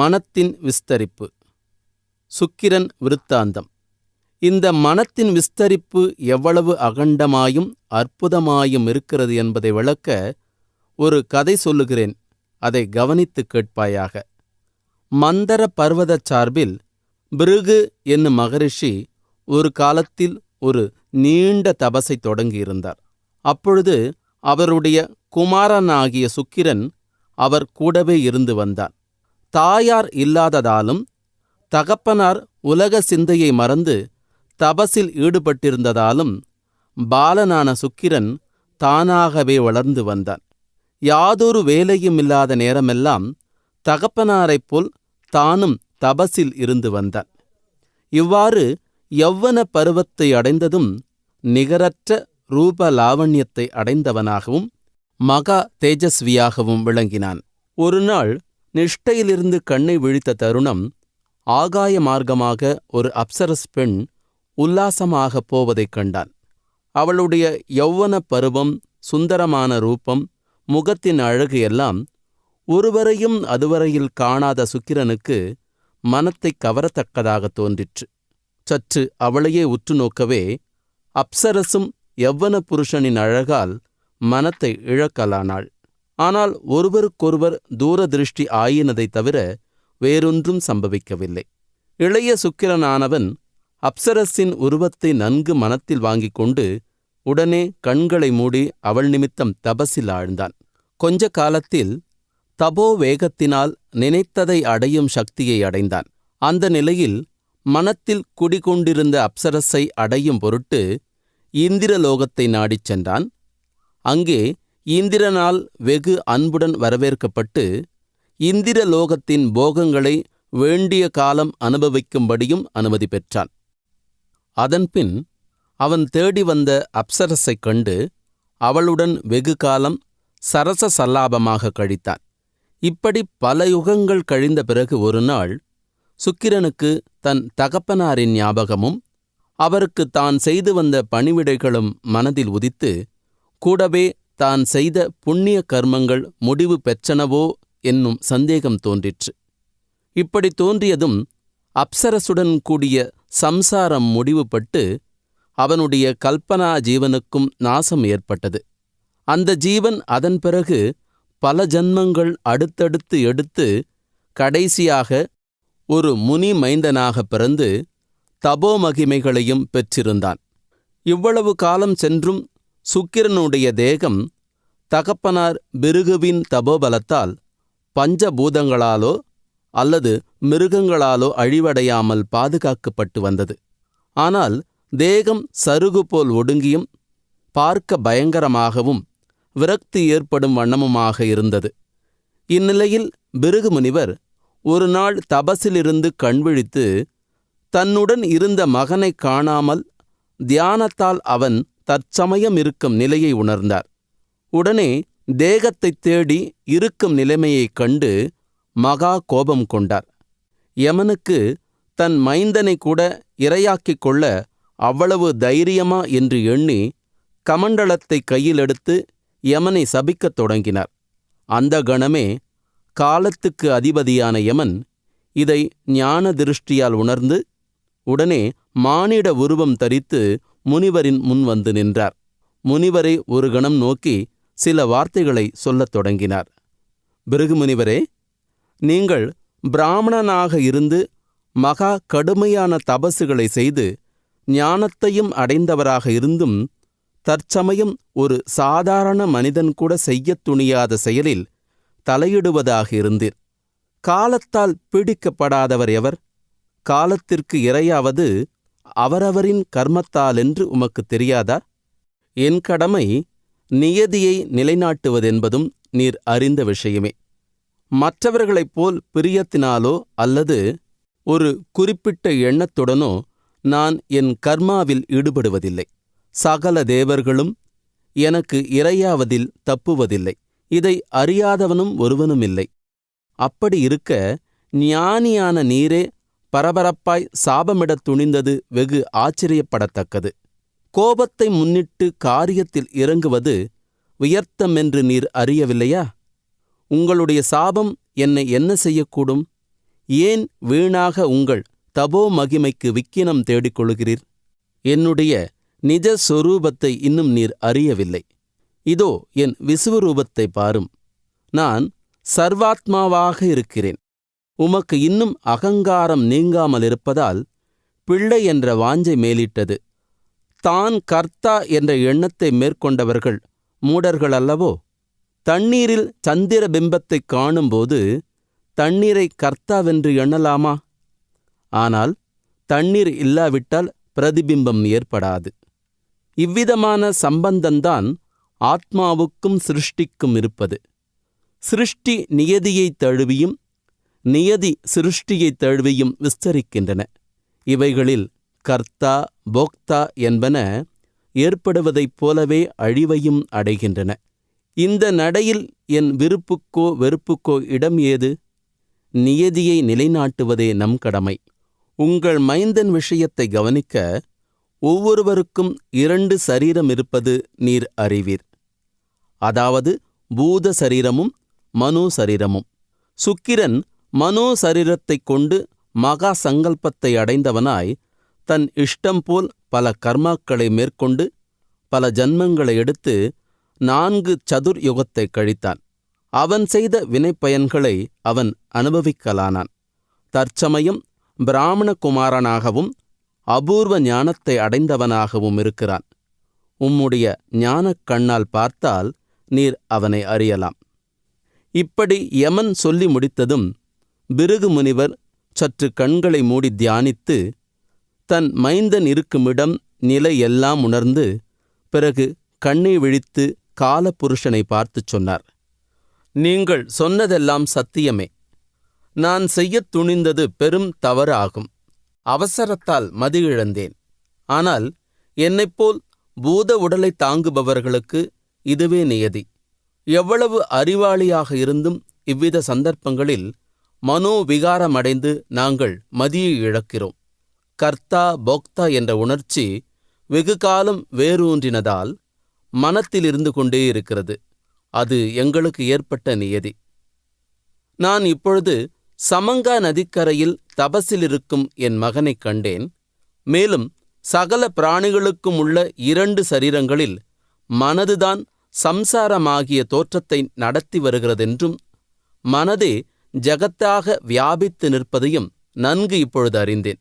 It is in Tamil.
மனத்தின் விஸ்தரிப்பு. சுக்கிரன் விருத்தாந்தம். இந்த மனத்தின் விஸ்தரிப்பு எவ்வளவு அகண்டமாயும் அற்புதமாயும் இருக்கிறது என்பதை விளக்க ஒரு கதை சொல்லுகிறேன். அதை கவனித்துக் கேட்பாயாக. மந்தர பர்வதச் சார்பில் பிருகு என்னும் மகரிஷி ஒரு காலத்தில் ஒரு நீண்ட தபசை தொடங்கியிருந்தார். அப்பொழுது அவருடைய குமாரனாகிய சுக்கிரன் அவர் கூடவே இருந்து வந்தார் தாயார் இல்லாததாலும் தகப்பனார் உலக சிந்தையை மறந்து தபசில் ஈடுபட்டிருந்ததாலும் பாலனான சுக்கிரன் தானாகவே வளர்ந்து வந்தான். யாதொரு வேலையும் இல்லாத நேரமெல்லாம் தகப்பனாரைப் போல் தானும் தபசில் இருந்து வந்தான். இவ்வாறு யவ்வன பருவத்தை அடைந்ததும் நிகரற்ற ரூப லாவண்யத்தை அடைந்தவனாகவும் மகா தேஜஸ்வியாகவும் விளங்கினான். ஒருநாள் நிஷ்டையிலிருந்து கண்ணை விழித்த தருணம் ஆகாய மார்க்கமாக ஒரு அப்சரஸ் பெண் உல்லாசமாகப் போவதைக் கண்டான். அவளுடைய யௌவன பருவம் சுந்தரமான ரூபம் முகத்தின் அழகு எல்லாம் ஒருவரையும் அதுவரையில் காணாத சுக்கிரனுக்கு மனத்தைக் கவரத்தக்கதாக தோன்றிற்று. சற்று அவளையே உற்று நோக்கவே அப்சரசும் யவ்வன புருஷனின் அழகால் மனத்தை இழக்கலானாள். ஆனால் ஒருவருக்கொருவர் தூரதிருஷ்டி ஆயினதைத் தவிர வேறொன்றும் சம்பவிக்கவில்லை. இளைய சுக்கிரனானவன் அப்சரஸின் உருவத்தை நன்கு மனத்தில் வாங்கிக் கொண்டு உடனே கண்களை மூடி அவள் நிமித்தம் தபசில் ஆழ்ந்தான். கொஞ்ச காலத்தில் தபோ வேகத்தினால் நினைத்ததை அடையும் சக்தியை அடைந்தான். அந்த நிலையில் மனத்தில் குடிகொண்டிருந்த அப்சரஸை அடையும் பொருட்டு இந்திரலோகத்தை நாடிச் சென்றான். அங்கே இந்திரனால் வெகு அன்புடன் வரவேற்கப்பட்டு இந்திர லோகத்தின் போகங்களை வேண்டிய காலம் அனுபவிக்கும்படியும் அனுமதி பெற்றான். அதன்பின் அவன் தேடி வந்த அப்சரஸைக் கண்டு அவளுடன் வெகு காலம் சரச சல்லாபமாக கழித்தான். இப்படி பல யுகங்கள் கழிந்த பிறகு ஒரு நாள் சுக்கிரனுக்கு தன் தகப்பனாரின் ஞாபகமும் அவருக்கு தான் செய்து வந்த பணிவிடைகளும் மனதில் உதித்து கூடவே தான் செய்த புண்ணிய கர்மங்கள் முடிவு பெற்றனவோ என்னும் சந்தேகம் தோன்றிற்று. இப்படி தோன்றியதும் அப்சரசுடன் கூடிய சம்சாரம் முடிவுபட்டு அவனுடைய கல்பனா ஜீவனுக்கும் நாசம் ஏற்பட்டது. அந்த ஜீவன் அதன் பிறகு பல ஜன்மங்கள் அடுத்தடுத்து எடுத்து கடைசியாக ஒரு முனி மைந்தனாக பிறந்து தபோ மகிமைகளையும் பெற்றிருந்தான். இவ்வளவு காலம் சென்றும் சுக்கிரனுடைய தேகம் தகப்பனார் பிருகுவின் தபோபலத்தால் பஞ்சபூதங்களாலோ அல்லது மிருகங்களாலோ அழிவடையாமல் பாதுகாக்கப்பட்டு வந்தது. ஆனால் தேகம் சருகு போல் ஒடுங்கியும் பார்க்க பயங்கரமாகவும் விரக்தி ஏற்படும் வண்ணமுமாக இருந்தது. இந்நிலையில் பிருகு முனிவர் ஒரு நாள் தபசிலிருந்து கண்விழித்து தன்னுடன் இருந்த மகனைக் காணாமல் தியானத்தால் அவன் தற்சமயம் இருக்கும் நிலையை உணர்ந்தார். உடனே தேகத்தைத் தேடி இருக்கும் நிலைமையைக் கண்டு மகா கோபம் கொண்டார். யமனுக்கு தன் மைந்தனை கூட இரையாக்கிக் கொள்ள அவ்வளவு தைரியமா என்று எண்ணி கமண்டலத்தை கையில் எடுத்து யமனை சபிக்கத் தொடங்கினார். அந்த கணமே காலத்துக்கு அதிபதியான யமன் இதை ஞான திருஷ்டியால் உணர்ந்து உடனே மானிட உருவம் தரித்து முனிவரின் முன் வந்து நின்றார். முனிவரை ஒரு கணம் நோக்கி சில வார்த்தைகளை சொல்லத் தொடங்கினார். பிருகு முனிவரே நீங்கள் பிராமணனாக இருந்து மகா கடுமையான தபசுகளை செய்து ஞானத்தையும் அடைந்தவராக இருந்தும் தற்சமயம் ஒரு சாதாரண மனிதன் கூட செய்யத் துணியாத செயலில் தலையிடுவதாக இருந்தீர். காலத்தால் பீடிக்கப்படாதவர் எவர்? காலத்திற்கு இரையாவது அவரவரின் கர்மத்தாலென்று உமக்கு தெரியாதா? என் கடமை நியதியை நிலைநாட்டுவதென்பதும் நீர் அறிந்த விஷயமே. மற்றவர்களைப் போல் பிரியத்தினாலோ அல்லது ஒரு குறிப்பிட்ட எண்ணத்துடனோ நான் என் கர்மாவில் ஈடுபடுவதில்லை. சகல தேவர்களும் எனக்கு இரையாவதில் தப்புவதில்லை. இதை அறியாதவனும் ஒருவனும் இல்லை அப்படி இருக்க ஞானியான நீரே பரபரப்பாய் சாபமிடத் துணிந்தது வெகு ஆச்சரியப்படத்தக்கது. கோபத்தை முன்னிட்டு காரியத்தில் இறங்குவது உயர்த்தமென்று நீர் அறியவில்லையா? உங்களுடைய சாபம் என்னை என்ன செய்யக்கூடும்? ஏன் வீணாக உங்கள் தபோ மகிமைக்கு விக்கினம் தேடிக் கொள்கிறீர் என்னுடைய நிஜ சொரூபத்தை இன்னும் நீர் அறியவில்லை. இதோ என் விசுவரூபத்தை பாரும். நான் சர்வாத்மாவாக இருக்கிறேன். உமக்கு இன்னும் அகங்காரம் நீங்காமல் இருப்பதால் பிள்ளை என்ற வாஞ்சை மேலிட்டது. தான் கர்த்தா என்ற எண்ணத்தை மேற்கொண்டவர்கள் மூடர்கள் அல்லவோ? தண்ணீரில் சந்திர பிம்பத்தைக் காணும்போது தண்ணீரை கர்த்தாவென்று எண்ணலாமா? ஆனால் தண்ணீர் இல்லாவிட்டால் பிரதிபிம்பம் ஏற்படாது. இவ்விதமான சம்பந்தந்தான் ஆத்மாவுக்கும் சிருஷ்டிக்கும் இருப்பது. சிருஷ்டி நியதியைத் தழுவியும் நியதி சிருஷ்டியைத் தழுவியும் விஸ்தரிக்கின்றன. இவைகளில் கர்த்தா போக்தா என்பன ஏற்படுவதைப் போலவே அழிவையும் அடைகின்றன. இந்த நடையில் என் விருப்புக்கோ வெறுப்புக்கோ இடம் ஏது? நியதியை நிலைநாட்டுவதே நம் கடமை. உங்கள் மைந்தன் விஷயத்தை கவனிக்க ஒவ்வொருவருக்கும் இரண்டு சரீரம் இருப்பது நீர் அறிவீர். அதாவது பூத சரீரமும் மனோ சரீரமும். சுக்கிரன் மனோ சரீரத்தைக் கொண்டு மகா சங்கல்பத்தை அடைந்தவனாய் தன் இஷ்டம் போல் பல கர்மாக்களை மேற்கொண்டு பல ஜன்மங்களை எடுத்து நான்கு சதுர் யுகத்தை கழித்தான். அவன் செய்த வினைப்பயன்களை அவன் அனுபவிக்கலானான். தற்சமயம் பிராமண குமாரனாகவும் அபூர்வ ஞானத்தை அடைந்தவனாகவும் இருக்கிறான். உம்முடைய ஞானக் கண்ணால் பார்த்தால் நீர் அவனை அறியலாம். இப்படி யமன் சொல்லி முடித்ததும் பிருகு முனிவர் சற்று கண்களை மூடி தியானித்து தன் மைந்தன் இருக்குமிடம் நிலை எல்லாம் உணர்ந்து பிறகு கண்ணை விழித்து காலபுருஷனை பார்த்துச் சொன்னார். நீங்கள் சொன்னதெல்லாம் சத்தியமே. நான் செய்யத் துணிந்தது பெரும் தவறு ஆகும் அவசரத்தால் மதி இழந்தேன் ஆனால் என்னைப்போல் பூத உடலை தாங்குபவர்களுக்கு இதுவே நியதி. எவ்வளவு அறிவாளியாக இருந்தும் இவ்வித சந்தர்ப்பங்களில் மனோவிகாரமடைந்து நாங்கள் மதியை இழக்கிறோம். கர்த்தா போக்தா என்ற உணர்ச்சி வெகு காலம் வேரூன்றினதால் மனத்தில் இருந்து கொண்டே இருக்கிறது. அது எங்களுக்கு ஏற்பட்ட நியதி. நான் இப்பொழுது சமங்கா நதிக்கரையில் தபசிலிருக்கும் என் மகனைக் கண்டேன். மேலும் சகல பிராணிகளுக்கும் உள்ள இரண்டு சரீரங்களில் மனதுதான் சம்சாரமாகிய தோற்றத்தை நடத்தி வருகிறதென்றும் மனதே ஜகத்தாக வியாபித்து நிற்பதையும் நன்கு இப்பொழுது அறிந்தேன்.